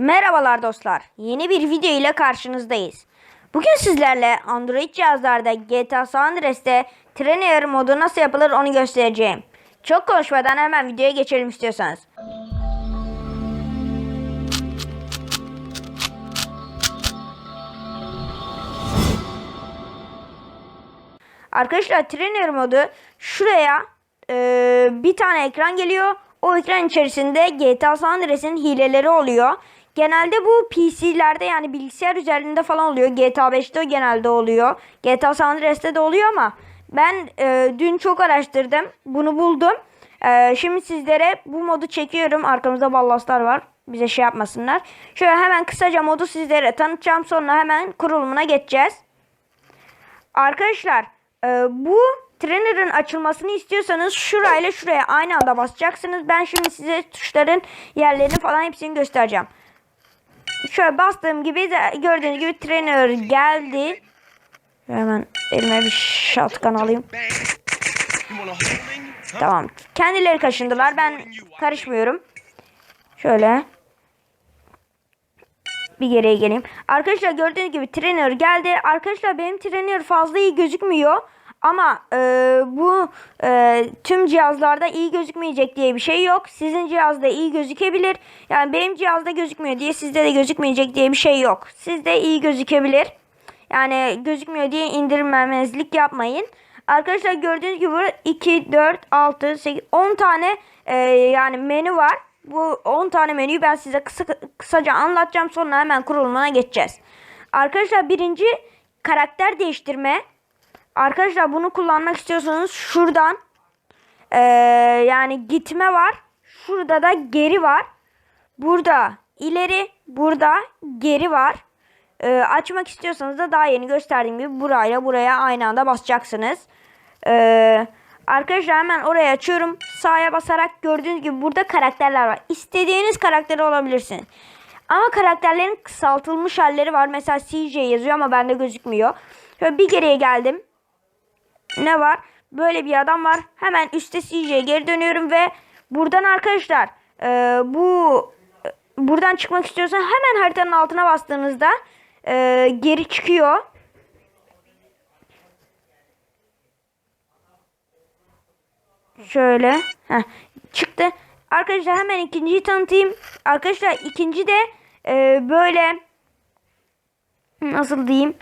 Merhabalar dostlar. Yeni bir video ile karşınızdayız. Bugün sizlerle Android cihazlarda GTA San Andreas'te Trainer modu nasıl yapılır onu göstereceğim. Çok konuşmadan hemen videoya geçelim istiyorsanız. Arkadaşlar Trainer modu şuraya e, bir tane ekran geliyor. O ekran içerisinde GTA San Andreas'in hileleri oluyor. Genelde bu PC'lerde yani bilgisayar üzerinde falan oluyor. GTA 5'te genelde oluyor. GTA San Andreas'te de oluyor ama ben e, dün çok araştırdım. Bunu buldum. E, şimdi sizlere bu modu çekiyorum. Arkamızda ballaslar var. Bize şey yapmasınlar. Şöyle hemen kısaca modu sizlere tanıtacağım. Sonra hemen kurulumuna geçeceğiz. Arkadaşlar e, bu trainer'ın açılmasını istiyorsanız şurayla şuraya aynı anda basacaksınız. Ben şimdi size tuşların yerlerini falan hepsini göstereceğim. Şöyle bastığım gibi de gördüğünüz gibi trainer geldi. Hemen elime bir shotgun alayım. Tamam. Kendileri kaşındılar. Ben karışmıyorum. Şöyle. Bir geriye geleyim. Arkadaşlar gördüğünüz gibi trainer geldi. Arkadaşlar benim trainer fazla iyi gözükmüyor. Ama e, bu e, tüm cihazlarda iyi gözükmeyecek diye bir şey yok. Sizin cihazda iyi gözükebilir. Yani benim cihazda gözükmüyor diye sizde de gözükmeyecek diye bir şey yok. Sizde iyi gözükebilir. Yani gözükmüyor diye indirmemezlik yapmayın. Arkadaşlar gördüğünüz gibi burada 2, 4, 6, 8, 10 tane e, yani menü var. Bu 10 tane menüyü ben size kısa, kısaca anlatacağım. Sonra hemen kurulumuna geçeceğiz. Arkadaşlar birinci karakter değiştirme. Arkadaşlar bunu kullanmak istiyorsanız şuradan e, yani gitme var. Şurada da geri var. Burada ileri, burada geri var. E, açmak istiyorsanız da daha yeni gösterdiğim gibi burayla buraya aynı anda basacaksınız. E, arkadaşlar hemen oraya açıyorum. Sağa basarak gördüğünüz gibi burada karakterler var. İstediğiniz karakteri olabilirsin. Ama karakterlerin kısaltılmış halleri var. Mesela CJ yazıyor ama bende gözükmüyor. Şöyle bir geriye geldim. Ne var? Böyle bir adam var. Hemen üstte CJ'ye geri dönüyorum ve buradan arkadaşlar e, bu e, buradan çıkmak istiyorsan hemen haritanın altına bastığınızda e, geri çıkıyor. Şöyle. Heh, çıktı. Arkadaşlar hemen ikinciyi tanıtayım. Arkadaşlar ikinci de e, böyle nasıl diyeyim?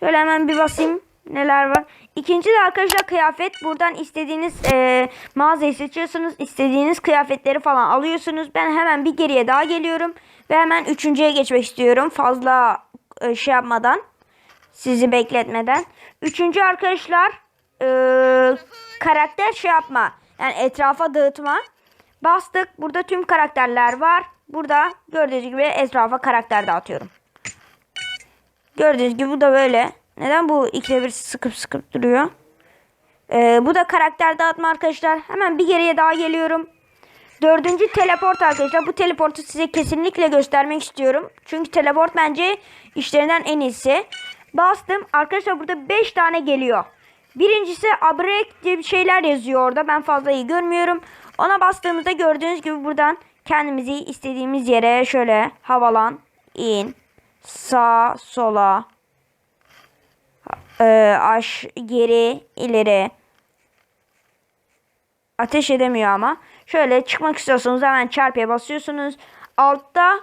Şöyle hemen bir basayım. Neler var? İkinci de arkadaşlar kıyafet. Buradan istediğiniz e, mağazayı seçiyorsunuz. istediğiniz kıyafetleri falan alıyorsunuz. Ben hemen bir geriye daha geliyorum. Ve hemen üçüncüye geçmek istiyorum. Fazla e, şey yapmadan. Sizi bekletmeden. Üçüncü arkadaşlar e, karakter şey yapma. Yani etrafa dağıtma. Bastık. Burada tüm karakterler var. Burada gördüğünüz gibi etrafa karakter dağıtıyorum. Gördüğünüz gibi bu da böyle. Neden bu ikide bir sıkıp sıkıp duruyor? Ee, bu da karakter dağıtma arkadaşlar. Hemen bir geriye daha geliyorum. Dördüncü teleport arkadaşlar. Bu teleportu size kesinlikle göstermek istiyorum. Çünkü teleport bence işlerinden en iyisi. Bastım. Arkadaşlar burada 5 tane geliyor. Birincisi abrek diye bir şeyler yazıyor orada. Ben fazla iyi görmüyorum. Ona bastığımızda gördüğünüz gibi buradan kendimizi istediğimiz yere şöyle havalan, in, sağ, sola, e, aş, geri, ileri. Ateş edemiyor ama. Şöyle çıkmak istiyorsanız hemen çarpıya basıyorsunuz. Altta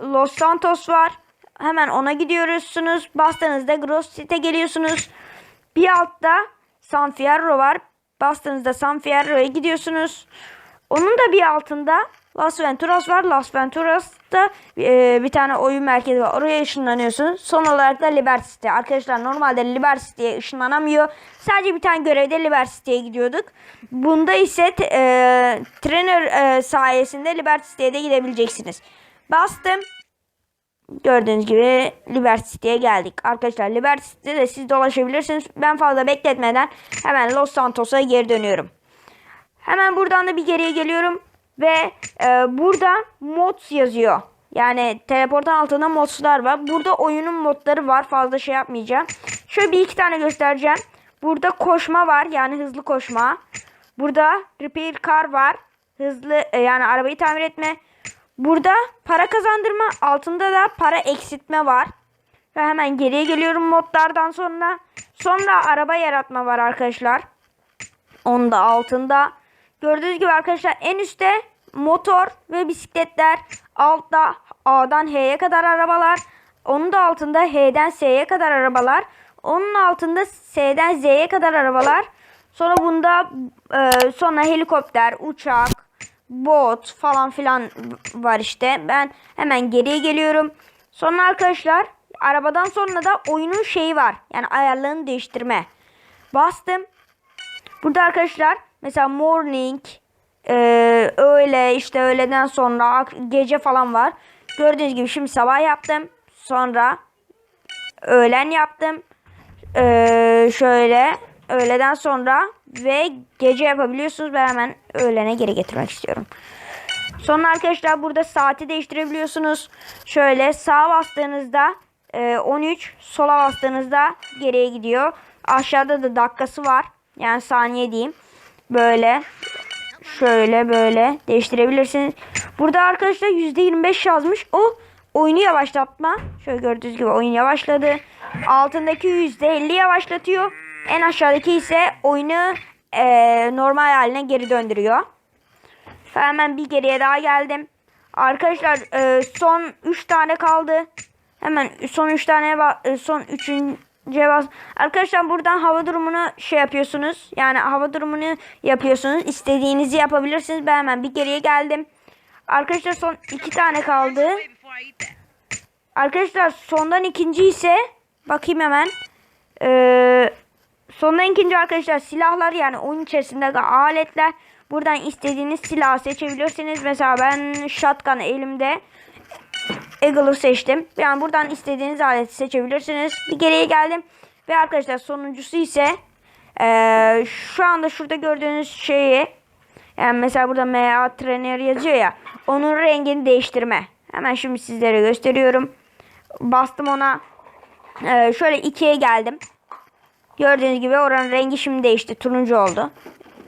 Los Santos var. Hemen ona gidiyorsunuz. Bastığınızda Gross City geliyorsunuz. Bir altta San Fierro var. Bastığınızda San Fierro'ya gidiyorsunuz. Onun da bir altında Las Venturas var. Las Venturas'ta e, bir tane oyun merkezi var. Oraya ışınlanıyorsunuz. Son olarak da Liberty City. Arkadaşlar normalde Liberty City'ye ışınlanamıyor. Sadece bir tane görevde Liberty City'ye gidiyorduk. Bunda ise e, trainer e, sayesinde Liberty City'ye de gidebileceksiniz. Bastım. Gördüğünüz gibi Liberty City'ye geldik. Arkadaşlar Liberty City'de de siz dolaşabilirsiniz. Ben fazla bekletmeden hemen Los Santos'a geri dönüyorum. Hemen buradan da bir geriye geliyorum. Ve e, burada mods yazıyor. Yani teleportun altında modslar var. Burada oyunun modları var. Fazla şey yapmayacağım. Şöyle bir iki tane göstereceğim. Burada koşma var. Yani hızlı koşma. Burada repair car var. Hızlı e, yani arabayı tamir etme. Burada para kazandırma altında da para eksiltme var. Ve hemen geriye geliyorum modlardan sonra. Sonra araba yaratma var arkadaşlar. Onun da altında. Gördüğünüz gibi arkadaşlar en üstte motor ve bisikletler. Altta A'dan H'ye kadar arabalar. Onun da altında H'den S'ye kadar arabalar. Onun altında S'den Z'ye kadar arabalar. Sonra bunda e, sonra helikopter, uçak, bot falan filan var işte. Ben hemen geriye geliyorum. Sonra arkadaşlar arabadan sonra da oyunun şeyi var. Yani ayarlarını değiştirme. Bastım. Burada arkadaşlar mesela morning, e, öğle işte öğleden sonra gece falan var. Gördüğünüz gibi şimdi sabah yaptım. Sonra öğlen yaptım. E, şöyle öğleden sonra ve gece yapabiliyorsunuz. Ben hemen öğlene geri getirmek istiyorum. Sonra arkadaşlar burada saati değiştirebiliyorsunuz. Şöyle sağa bastığınızda e, 13, sola bastığınızda geriye gidiyor. Aşağıda da dakikası var. Yani saniye diyeyim. Böyle şöyle böyle değiştirebilirsiniz. Burada arkadaşlar %25 yazmış. O oyunu yavaşlatma. Şöyle gördüğünüz gibi oyun yavaşladı. Altındaki %50 yavaşlatıyor. En aşağıdaki ise oyunu e, normal haline geri döndürüyor. Hemen bir geriye daha geldim. Arkadaşlar e, son 3 tane kaldı. Hemen son 3 tane e, son 3. bas. Arkadaşlar buradan hava durumunu şey yapıyorsunuz. Yani hava durumunu yapıyorsunuz. İstediğinizi yapabilirsiniz. Ben hemen bir geriye geldim. Arkadaşlar son 2 tane kaldı. Arkadaşlar sondan ikinci ise bakayım hemen. Ee, sondan ikinci arkadaşlar silahlar yani oyun içerisindeki aletler. Buradan istediğiniz silahı seçebilirsiniz. Mesela ben shotgun elimde. Eagle'ı seçtim. Yani buradan istediğiniz aleti seçebilirsiniz. Bir geriye geldim. Ve arkadaşlar sonuncusu ise ee, şu anda şurada gördüğünüz şeyi yani mesela burada MA trainer yazıyor ya. Onun rengini değiştirme. Hemen şimdi sizlere gösteriyorum. Bastım ona. Ee, şöyle 2'ye geldim. Gördüğünüz gibi oranın rengi şimdi değişti. Turuncu oldu.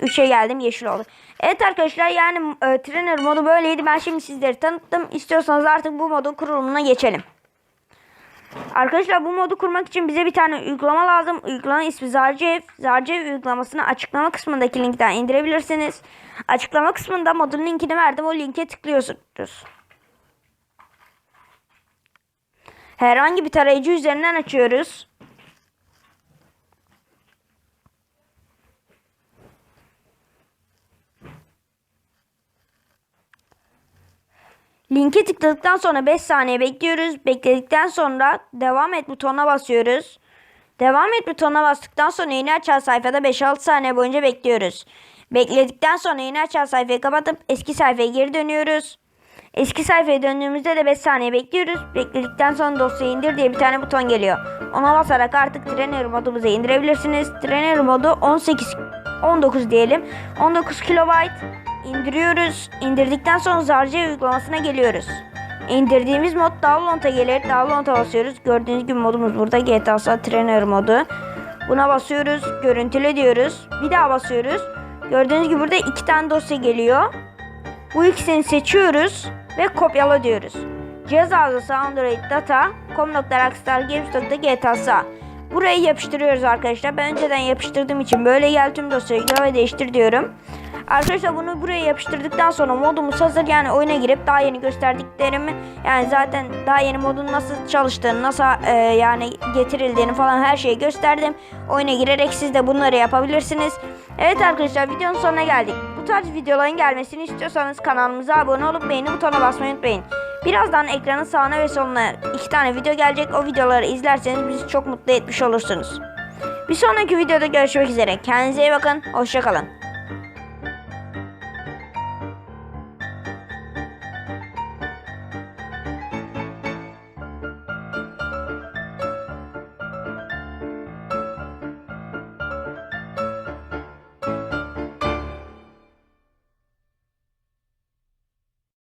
3'e geldim yeşil oldu. Evet arkadaşlar yani e, trainer modu böyleydi. Ben şimdi sizlere tanıttım. İstiyorsanız artık bu modun kurulumuna geçelim. Arkadaşlar bu modu kurmak için bize bir tane uygulama lazım. Uygulama ismi Zarcev. Zarcev uygulamasını açıklama kısmındaki linkten indirebilirsiniz. Açıklama kısmında modun linkini verdim. O linke tıklıyorsunuz. Herhangi bir tarayıcı üzerinden açıyoruz. Linke tıkladıktan sonra 5 saniye bekliyoruz. Bekledikten sonra devam et butonuna basıyoruz. Devam et butonuna bastıktan sonra yeni açan sayfada 5-6 saniye boyunca bekliyoruz. Bekledikten sonra yeni açan sayfayı kapatıp eski sayfaya geri dönüyoruz. Eski sayfaya döndüğümüzde de 5 saniye bekliyoruz. Bekledikten sonra dosyayı indir diye bir tane buton geliyor. Ona basarak artık Trainer modumuzu indirebilirsiniz. Trainer modu 18 19 diyelim. 19 kilobayt indiriyoruz. İndirdikten sonra Zarce uygulamasına geliyoruz. İndirdiğimiz mod download'a gelir. Download'a basıyoruz. Gördüğünüz gibi modumuz burada. GTA San Trainer modu. Buna basıyoruz. Görüntüle diyoruz. Bir daha basıyoruz. Gördüğünüz gibi burada iki tane dosya geliyor. Bu ikisini seçiyoruz ve kopyala diyoruz. Cihaz arızası Android Data com.rockstargames.gtasa Burayı yapıştırıyoruz arkadaşlar. Ben önceden yapıştırdığım için böyle gel tüm dosyayı ve değiştir diyorum. Arkadaşlar bunu buraya yapıştırdıktan sonra modumuz hazır. Yani oyuna girip daha yeni gösterdiklerimi yani zaten daha yeni modun nasıl çalıştığını, nasıl e, yani getirildiğini falan her şeyi gösterdim. Oyuna girerek siz de bunları yapabilirsiniz. Evet arkadaşlar videonun sonuna geldik. Bu tarz videoların gelmesini istiyorsanız kanalımıza abone olup beğeni butonuna basmayı unutmayın. Birazdan ekranın sağına ve soluna iki tane video gelecek. O videoları izlerseniz bizi çok mutlu etmiş olursunuz. Bir sonraki videoda görüşmek üzere. Kendinize iyi bakın. Hoşçakalın.